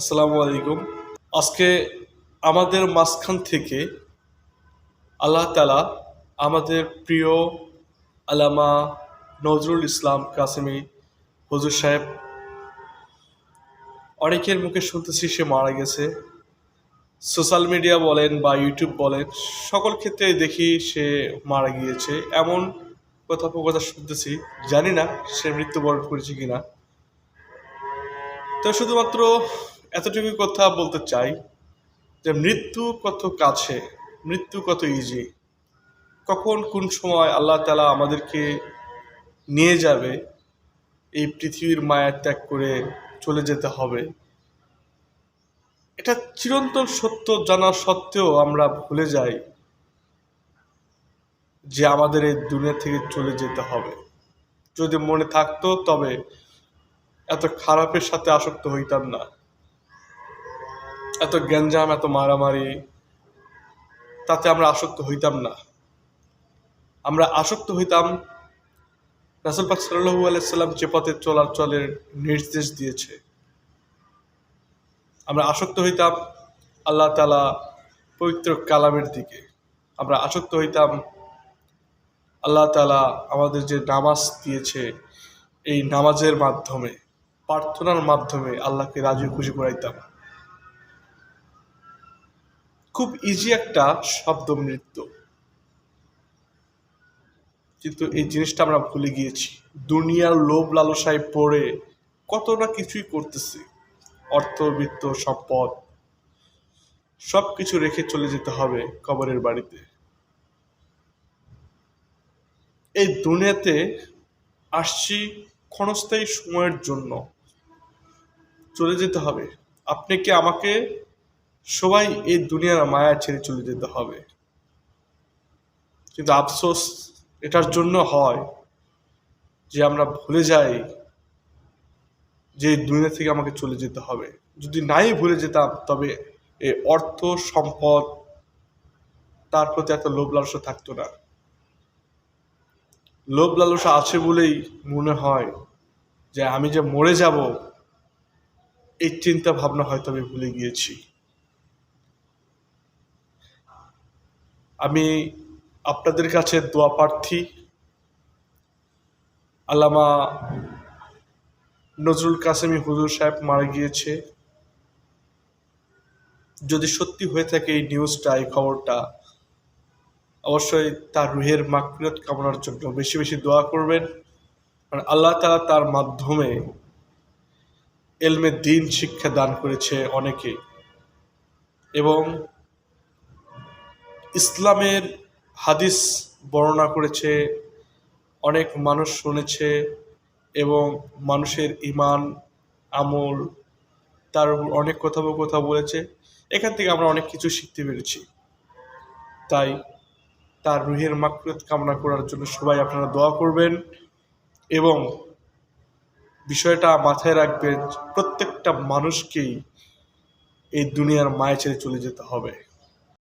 আসসালামু আলাইকুম। আজকে আমাদের মাঝখান থেকে আল্লাহ তালা আমাদের প্রিয় আলামা নজরুল ইসলাম কাসেমি হুজুর সাহেব, অনেকের মুখে শুনতেছি সে মারা গেছে। সোশ্যাল মিডিয়া বলেন বা ইউটিউব বলেন, সকল ক্ষেত্রে দেখি সে মারা গিয়েছে। এমন কথোপকথা শুনতেছি, জানি না সে মৃত্যুবরণ করেছে কিনা। তো শুধুমাত্র এতটুকু কথা বলতে চাই যে মৃত্যু কত কাছে, মৃত্যু কত ইজি কখন কোন সময় আল্লাহ তালা আমাদেরকে নিয়ে যাবে, এই পৃথিবীর মায়া ত্যাগ করে চলে যেতে হবে। এটা চিরন্তন সত্য জানা সত্ত্বেও আমরা ভুলে যাই যে আমাদের এই দুনিয়া থেকে চলে যেতে হবে। যদি মনে থাকতো তবে এত খারাপের সাথে আসক্ত হইতাম না। এত গ্যাঞ্জাম, এত মারামারি, তাতে আমরা আসক্ত হইতাম না। আমরা আসক্ত হইতাম রাসুল পাক সাল্লু আলাইসাল্লাম যে পথে চলার চলের নির্দেশ দিয়েছে। আমরা আসক্ত হইতাম আল্লাহ তালা পবিত্র কালামের দিকে। আমরা আসক্ত হইতাম আল্লাহ তালা আমাদের যে নামাজ দিয়েছে, এই নামাজের মাধ্যমে, প্রার্থনার মাধ্যমে আল্লাহকে রাজি খুশি করাইতাম। খুব ইজি একটা শব্দ মৃত্যু। কিন্তু এই জিনিসটা আমরা ভুলে গিয়েছি। দুনিয়ার লোভ লালসায় পড়ে কত না কিছুই করতেছি। অর্থ, বিত্ত, সম্পদ সব কিছু রেখে চলে যেতে হবে কবরের বাড়িতে। এই দুনিয়াতে আসছি ক্ষণস্থায়ী সময়ের জন্য। চলে যেতে হবে। আপনি কি আমাকে সবাই এই দুনিয়ার মায়া ছেড়ে চলে যেতে হবে। কিন্তু আফসোস এটার জন্য হয় যে আমরা ভুলে যাই যে দুনিয়া থেকে আমাকে চলে যেতে হবে। যদি নাই ভুলে যেতাম, তবে এই অর্থ, সম্পদ তার প্রতি এত লোভ লালসা থাকতো না। লোভ লালসা আছে বলেই মনে হয় যে আমি যে মরে যাব, এই চিন্তা ভাবনা হয়তো আমি ভুলে গিয়েছি। আমি আপনাদের কাছে দোয়া প্রার্থী, আল্লামা নজরুল কাসেমি হুজুর সাহেব মারা গিয়েছে। যদি সত্যি হয়ে থাকে এই নিউজটা, এই খবরটা, অবশ্যই তার রুহের মাকফিরত কামনার জন্য বেশি বেশি দোয়া করবেন। কারণ আল্লাহ তালা তার মাধ্যমে এলমে দিন শিক্ষা দান করেছে অনেকে। এবং ইসলামের হাদিস বর্ণনা করেছে, অনেক মানুষ শুনেছে এবং মানুষের ইমান, আমল, তার অনেক কথা কথা বলেছে। এখান থেকে আমরা অনেক কিছু শিখতে পেরেছি। তাই তার রুহের মাকরত কামনা করার জন্য সবাই আপনারা দোয়া করবেন এবং বিষয়টা মাথায় রাখবেন, প্রত্যেকটা মানুষকেই এই দুনিয়ার মায়া ছেড়ে চলে যেতে হবে।